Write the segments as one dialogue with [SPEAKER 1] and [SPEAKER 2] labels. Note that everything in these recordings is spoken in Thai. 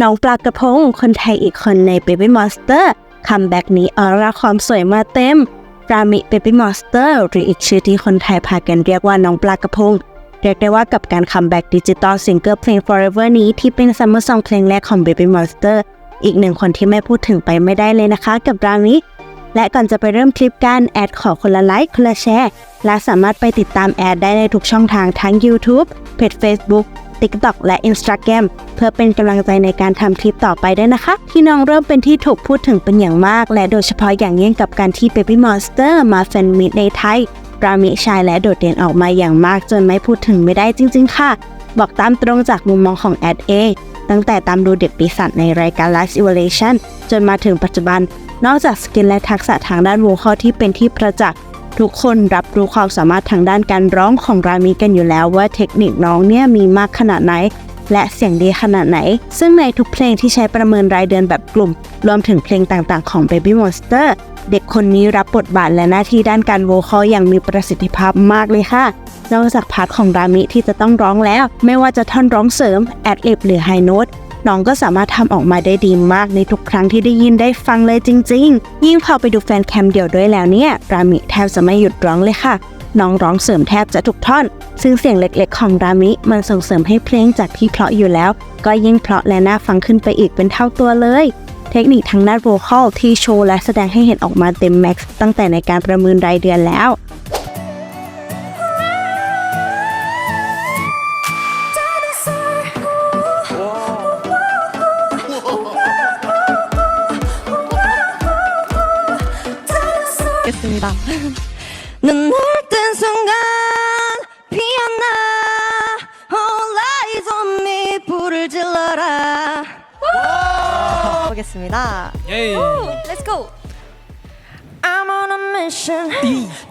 [SPEAKER 1] น้องปลากระพง คนไทยอีกคนใน Baby Monster คัมแบ็กนี้ออร่าความสวยมาเต็มรามิ Baby Monster หรืออีกชื่อที่คนไทยพากันเรียกว่าน้องปลากระพง เรียกได้ว่ากับการคัมแบ็กดิจิตอลซิงเกิลเพลง Forever นี้ที่เป็นซัมเมอร์ซองเพลงแรกของ Baby Monster อีกหนึ่งคนที่ไม่พูดถึงไปไม่ได้เลยนะคะ กับรามิและก่อนจะไปเริ่มคลิปกันแอดขอคนละไลค์คนละแชร์ และสามารถไปติดตามแอดได้ในทุกช่องทางทั้ง YouTube เพจ Facebook TikTok และ Instagram เพื่อเป็นกำลังใจในการทำคลิปต่อไปด้วยนะคะ ที่น้องเริ่มเป็นที่ถูกพูดถึงเป็นอย่างมาก และโดยเฉพาะอย่างยิ่งกับการที่ Baby Monster มาแฟนมิตในไทยรามิชายและโดดเด่นออกมาอย่างมากจนไม่พูดถึงไม่ได้จริง ๆ ค่ะ บอกตามตรงจากมุมมองของแอดเองตั้งแต่ตามดูเด็กปีศาจในรายการ Last Evolution จนมาถึงปัจจุบัน นอกจากสกิลและทักษะทางด้านโวคอลที่เป็นที่ประจักษ์ ทุกคนรับรู้ความสามารถทางด้านการร้องของรามิกันอยู่แล้วว่าเทคนิคน้องเนี่ยมีมากขนาดไหน และเสียงดีขนาดไหน ซึ่งในทุกเพลงที่ใช้ประเมินรายเดือนแบบกลุ่ม รวมถึงเพลงต่างๆ ของ Baby Monster เด็กคนนี้รับบทบาทและหน้าที่ด้านการโวคอลอย่างมีประสิทธิภาพมากเลยค่ะ นอกจากพาร์ทของรามิที่จะต้องร้องแล้ว ไม่ว่าจะท่อนร้องเสริม แอดลิบหรือไฮโน้ต น้องก็สามารถทำออกมาได้ดีมากในทุกครั้งที่ได้ยินได้ฟังเลยจริง ๆ ยิ่งพอไปดูแฟนแคมเดี่ยวด้วยแล้วเนี่ยรามิแทบจะไม่หยุดร้องเลยค่ะ น้องร้องเสริมแทบจะทุกท่อน ซึ่งเสียงเล็กๆ ของรามิมันส่งเสริมให้เพลงจากที่เพราะอยู่แล้ว ก็ยิ่งเพราะและน่าฟังขึ้นไปอีกเป็นเท่าตัวเลยเทคนิคทางด้านโวคอลที่โชว์และแสดงให้เห็นออกมาเต็มแม็กซ์ตั้งแต่ในการประเมินรายเดือนแล้ว
[SPEAKER 2] 겠습니다. 눈을 뜬 순간 피어나 All eyes on me 불을 질러라 보겠습니다.
[SPEAKER 3] 예이.
[SPEAKER 2] Let's go. I'm on a mission.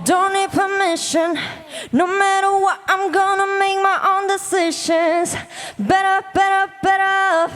[SPEAKER 2] Don't need permission. No matter what, I'm gonna make my own decisions. Better, better, better.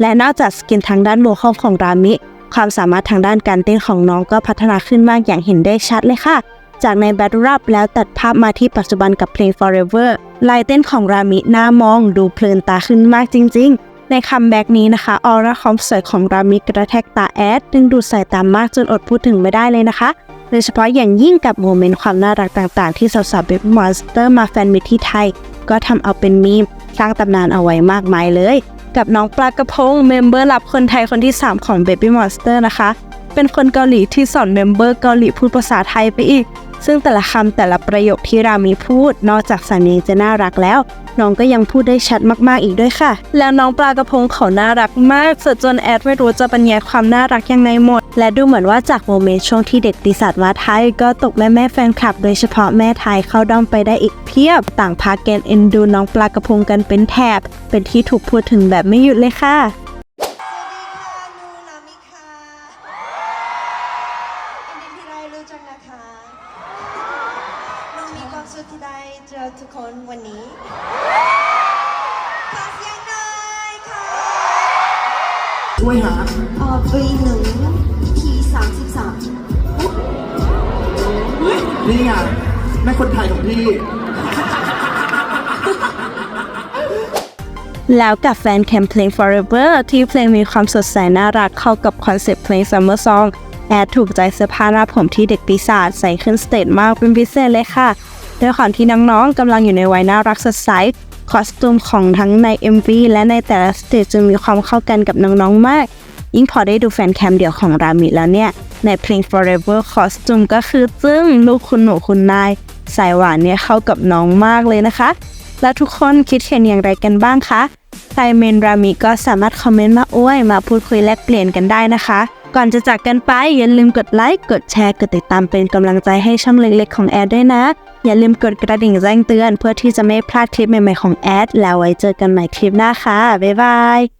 [SPEAKER 1] และนอกจากสกิลทางด้านโวคอลของรามิ ความสามารถทางด้านการเต้นของน้องก็พัฒนาขึ้นมากอย่างเห็นได้ชัดเลยค่ะ จากในแบทรับแล้วตัดภาพมาที่ปัจจุบันกับเพลง Forever ลายเต้นของรามิน่ามองดูเพลินตาขึ้นมากจริง ๆในคัมแบ็กนี้นะคะออร่าความสวยของรามิกระแทกตาแอดดึงดูดสายตามากจนอดพูดถึงไม่ได้เลยนะคะ โดยเฉพาะอย่างยิ่งกับโมเมนต์ความน่ารักต่างๆ ที่สาวๆเบบี้มอนสเตอร์มาแฟนมิตที่ไทย ก็ทำเอาเป็นมีม สร้างตำนานเอาไว้มากมายเลย กับน้องปลากระพงเมมเบอร์ลับคนไทยคนที่ 3 ของ Baby Monster นะคะ เป็นคนเกาหลีที่สอนเมมเบอร์เกาหลีพูดภาษาไทยไปอีก ซึ่งแต่ละคำแต่ละประโยคที่รามีพูด นอกจากสามีจะน่ารักแล้ว น้องก็ยังพูดได้ชัดมากๆอีกด้วยค่ะ แล้วน้องปลากระพงเขาน่ารักมากสดจนแอดไม่รู้จะบรรยายความน่ารักยังไงหมด และดูเหมือนว่าจากโมเมนต์ช่วงที่เด็กปีศาจมาไทย ก็ตกแม่แม่แฟนคลับ โดยเฉพาะแม่ไทยเข้าด้อมไปได้อีกเพียบ ต่างพาเกนเอ็นดูน้องปลากระพงกันเป็นแถบ เป็นที่ถูกพูดถึงแบบไม่หยุดเลยค่ะ
[SPEAKER 4] สวัสดีค่ะหนูนามิค่ะยินดีที่ได้รู้จักนะคะ สุขที่ได้เจอทุกคนวันนี้ขอเสียงหน่อยค่ะ
[SPEAKER 5] ช่วยหา
[SPEAKER 4] เอ่อปีหนึ่งทีสามสิบสาม
[SPEAKER 5] นี่ไงแม่คนไทยของพี่
[SPEAKER 1] แล้วกับแฟนแคมเพลง Forever ที่เพลงมีความสดใสน่ารักเข้ากับคอนเซปต์เพลง Summer Song แอดถูกใจเสื้อผ้าหน้าผมที่เด็กปีศาจใส่ขึ้นสเตจมากเป็นพิเศษเลยค่ะ ด้วยความที่น้องๆกำลังอยู่ในวัยน่ารักสดใสคอสตูมของทั้งใน MV และในแต่ละสเตจจึงมีความเข้ากันกับน้องๆมาก ยิ่งพอได้ดูแฟนแคมเดี่ยวของรามิแล้วเนี่ย ในเพลง Forever คอสตูมก็คือจึ้งลูกคุณหนูคุณนาย สายหวานเนี่ยเข้ากับน้องมากเลยนะคะ แล้วทุกคนคิดเห็นอย่างไรกันบ้างคะใครเมนรามิก็สามารถคอมเมนต์มาอ้วยมาพูดคุยแลกเปลี่ยนกันได้นะคะ ก่อนจะจากกันไปอย่าลืมกดไลค์ กดแชร์ กดติดตามเป็นกำลังใจให้ช่องเล็กๆของแอดด้วยนะ อย่าลืมกดกระดิ่งแจ้งเตือน เพื่อที่จะไม่พลาดคลิปใหม่ๆของแอดแล้วไว้เจอกันใหม่คลิปหน้าค่ะ บ๊ายบาย